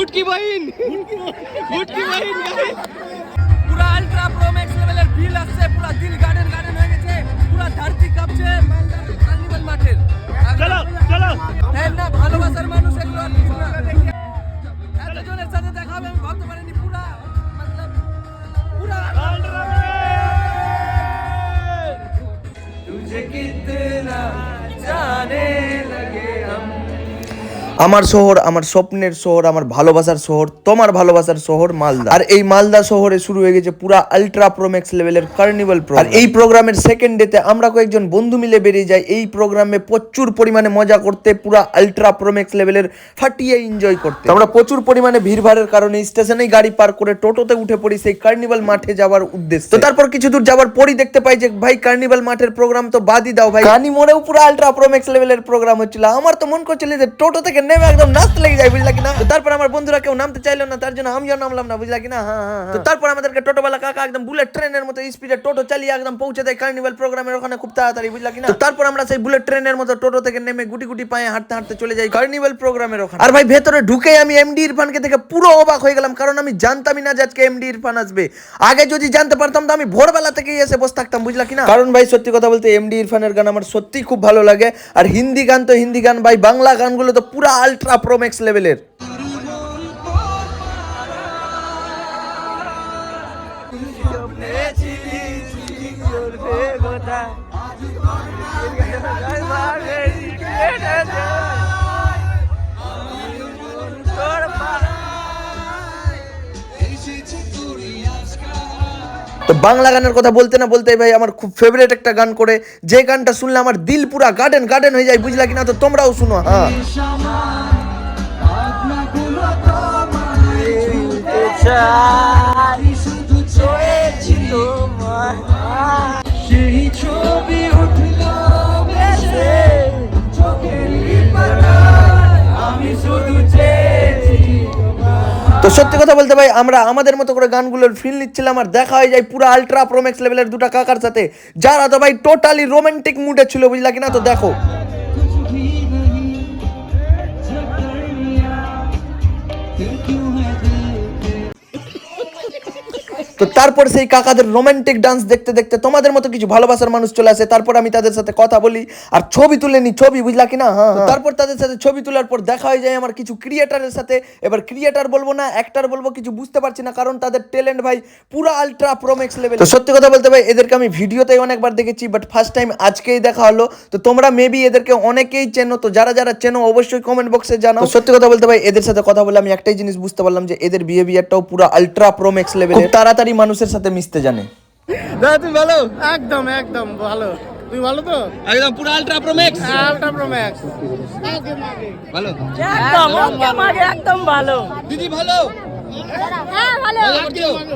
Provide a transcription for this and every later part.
ফুটকি বহিন ফুটকি বহিন পুরা ultra pro max লেভেলের বিল আসছে পুরা দিল গার্ডেন গার্ডেন হয়ে আমার শহর, আমার স্বপ্নের শহর, আমার ভালোবাসার শহর, তোমার ভালোবাসার শহর মালদা। আর এই মালদা শহরে শুরু হয়ে গেছে পুরা আলট্রা প্রোম্যাক্স লেভেলের কার্নিভাল আর এই প্রোগ্রামের সেকেন্ড ডেতে আমরা কয়েকজন বন্ধু মিলে বেরিয়ে যাই। এই প্রোগ্রামে প্রচুর পরিমাণে মজা করতে, পুরা আলট্রা প্রোম্যাক্স লেভেলের ফাটিয়ে এনজয় করতে। আমরা প্রচুর পরিমাণে ভিড়ভাড়ের কারণে স্টেশনেই গাড়ি পার করে টোটোতে উঠে পড়ি সেই কার্নিভাল মাঠে যাওয়ার উদ্দেশ্য। তো তারপর কিছু দূর যাওয়ার পরই দেখতে পাই যে, ভাই কার্নিভাল মাঠের প্রোগ্রাম তো বাদই দাও ভাই। কানি মোড়েও পুরো আলট্রা প্রোম্যাক্স লেভেলের প্রোগ্রাম হচ্ছিল। আমার তো মন করছিল যে টোটো থেকে নেমে একদম নাচতে লেগে যায় বুঝলা কিনা? তো তারপর আমার বন্ধুরা কেউ নামতে চাইলো না তার জন্য আমিও নামলাম না বুঝলা কিনা? হ্যাঁ হ্যাঁ হ্যাঁ। তো তারপর আমাদেরকে টোটোওয়ালা কাকা একদম বুলেট ট্রেনের মতো স্পিডে টোটো চালিয়ে একদম পৌঁছে দেয় কার্নিভাল প্রোগ্রামের ওখানে খুব তাড়াতাড়ি বুঝলা কিনা? তো তারপর আমরা সেই বুলেট ট্রেনের মতো টোটো থেকে নেমে গুটি গুটি পায়ে হাঁটতে হাঁটতে চলে যাই কার্নিভাল প্রোগ্রামের ওখানে। আর ভাই ভেতরে ঢুকেই আমি এমডি ইরফানকে দেখে পুরো অবাক হয়ে গেলাম কারণ আমি জানতামই না যে আজকে এমডি ইরফান আসবে। আগে যদি জানতে পারতাম তো আমি ভোরবেলা থেকেই এসে বসে থাকতাম বুঝলা কিনা? কারণ ভাই সত্যি কথা বলতে এমডি ইরফানের গান আমার সত্যিই খুব ভালো লাগে। আর হিন্দি গান তো হিন্দি গান ভাই বাংলা গানগুলো তো পুরো আলট্রা প্রোম্যাক্স লেভেলের তো বাংলা গানের কথা বলতে না বলতে ভাই আমার খুব ফেভারিট একটা গান করে। যে গানটা শুনলে আমার দিল পুরা গার্ডেন গার্ডেন হয়ে যায়, বুঝলা কিনা? তো তোমরাও শুনো। হ্যাঁ। ছবি সত্যি কথা বলতে ভাই, আমরা আমাদের মতো করে গানগুলোর ফিল নিচ্ছিলাম আর দেখা হয়ে যায় পুরো আলট্রা প্রোমেক্স লেভেলের দুটো কাকার সাথে। যারা তো ভাই টোটালি রোমান্টিক মুডে ছিল, বুঝলা কিনা? তো দেখো। তো তারপর সেই কাকাদের রোমান্টিক ডান্স দেখতে দেখতে তোমাদের মতো কিছু ভালোবাসার মানুষ চলে আসে তারপর আমি তাদের সাথে কথা বলি আর ছবি তুলে নি ছবি বুঝলা কি না? হ্যাঁ তারপর তাদের সাথে ছবি তোলার পর দেখা হয়ে যায় আমার কিছু ক্রিয়েটারের সাথে। এবার ক্রিয়েটার বলব না অ্যাক্টার বলব কিছু বুঝতে পারছি না কারণ তাদের ট্যালেন্ট ভাই পুরো আলট্রা প্রোমেক্স লেভেল তো সত্যি কথা বলতে ভাই এদেরকে আমি ভিডিওতেই অনেকবার দেখেছি বাট ফার্স্ট টাইম আজকেই দেখা হলো। তো তোমরা মেবি এদেরকে অনেকেই চেনো তো যারা যারা চেনো অবশ্যই কমেন্ট বক্সে জানাও। সত্যি কথা বলতে ভাই এদের সাথে কথা বলে আমি একটাই জিনিস বুঝতে পারলাম যে এদের বিহেভিয়ারটাও পুরো আলট্রা প্রোম্যাক্স লেভেল তাড়াতাড়ি মানুষের সাথে মিশতে জানে দাদা তুমি ভালো একদম একদম ভালো তুই ভালো তো একদম পুরো ultra pro max ultra pro max ভালো একদম একদম আগে একদম ভালো দিদি ভালো হ্যাঁ ভালো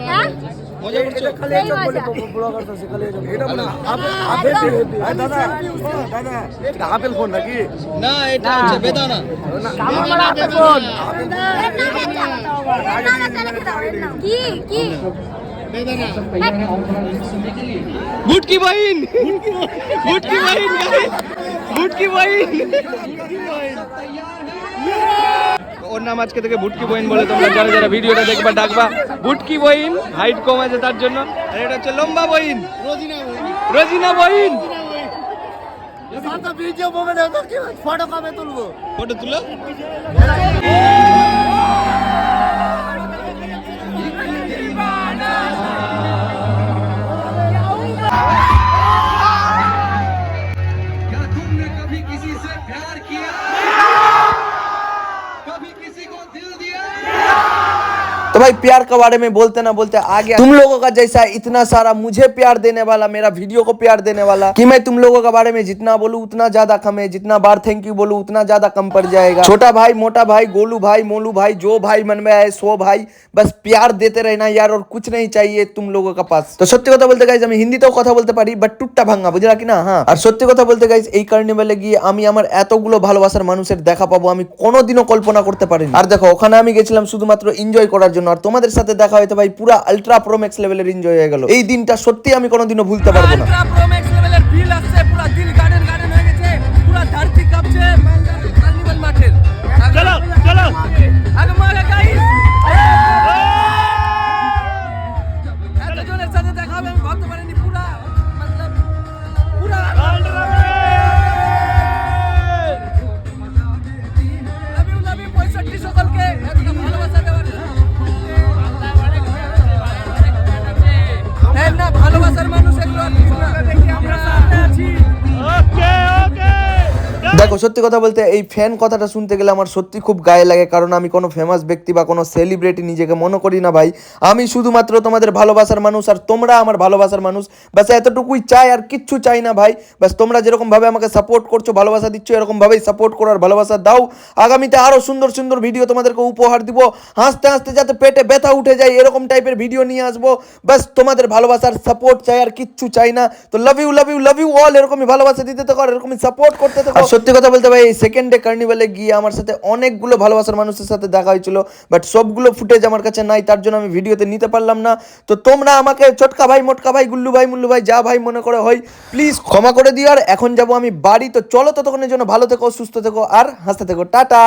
হ্যাঁ মজা করছ সেই আপেল ফোন নাকি না এটা হচ্ছে বেদানা কামড়া ফোন এর নাম একটা। এর নাম একটা লিখে দাও, এর নাম। কি কি ভুটকি বহিন ভুটকি বহিন guys। ভুটকি বহিন ওর নাম আজকে থেকে ভুটকি বহিন বলে তোমরা যারা যারা ভিডিওটা দেখবা ডাকবা ভুটকি বহিন হাইট কম আছে তার জন্য আর এটা হচ্ছে লম্বা বহিন রোজিনা বহিন ভিডিও মোমেন্ট ফটো কবে তুলবো ফটো তুলো तो भाई प्यार के बारे में बोलते ना बोलते आगे तुम लोगों का जैसा इतना सारा मुझे प्यार देने वाला मेरा वीडियो को प्यार देने वाला कि मैं तुम लोगों के बारे में जितना बोलूं उतना ज्यादा कम है जितना बार थैंक यू बोलूं उतना ज्यादा कम पड़ जाएगा छोटा भाई मोटा भाई गोलू भाई मोलू भाई जो भाई मन में आए सो भाई बस प्यार देते रहना यार और कुछ नहीं चाहिए तुम लोगों का पास तो সত্যি কথা বলতে গাইজ আমি হিন্দিতেও কথা বলতে পারি বাট টুকটা ভাঙা বুঝলা কি না হ্যাঁ আর সত্যি কথা বলতে গাইজ এই কার্নিভালে গিয়ে আমি আমার এতগুলো ভালোবাসার মানুষের দেখা পাবো আমি কোনোদিনও কল্পনা করতে পারিনি আর দেখো ওখানে আমি গেছিলাম শুধুমাত্র এনজয় করার জন্য জন্য আর তোমাদের সাথে দেখা হয়তো ভাই পুরো আলট্রা প্রোমেক্স লেভেলের এনজয় হয়ে গেল। এই দিনটা সত্যি আমি কোনোদিনও ভুলতে পারব না। ভাবতে দেখো, সত্যি কথা বলতে এই ফ্যান কথাটা শুনতে গেলে আমার সত্যি খুব গায়ে লাগে, কারণ আমি কোনো ফেমাস ব্যক্তি বা কোনো সেলিব্রিটি নিজেকে মনে করি না ভাই। আমি শুধুমাত্র তোমাদের ভালোবাসার মানুষ, আর তোমরা আমার ভালোবাসার মানুষ। ব্যাস, এতটুকুই চাই, আর কিচ্ছু চাই না ভাই। ব্যাস, তোমরা যেরকম ভাবে আমাকে সাপোর্ট করছ, ভালোবাসা দিচ্ছ এরকম ভাবেই সাপোর্ট করার ভালোবাসা দাও। আগামীতে আরও সুন্দর সুন্দর ভিডিও তোমাদেরকে উপহার দিব। হাসতে হাসতে যাতে পেটে ব্যথা উঠে যায়, এরকম টাইপের ভিডিও নিয়ে আসব। ব্যাস, তোমাদের ভালোবাসার সাপোর্ট চাই, আর কিচ্ছু চাই না। তো love you love you love you all এরকমই ভালোবাসা দিতে থাকো আর এরকমই সাপোর্ট করতে থাকো সত্যি কথা বলতে ভাই সেকেন্ড ডে কার্নিভালে গিয়ে আমার সাথে অনেকগুলো ভালোবাসার মানুষের সাথে দেখা হয়েছিল বাট সবগুলো ফুটেজ আমার কাছে নাই, তার জন্য আমি ভিডিওতে নিতে পারলাম না। তো তোমরা আমাকে চটকা ভাই, মোটকা ভাই, গুল্লু ভাই, মুল্লু ভাই, যা ভাই মনে করে হয় প্লিজ ক্ষমা করে দিও, আর এখন যাব আমি বাড়ি। তো চলো ততক্ষণের জন্য ভালো থেকো, সুস্থ থেকো, আর হাসতে থেকো। টাটা!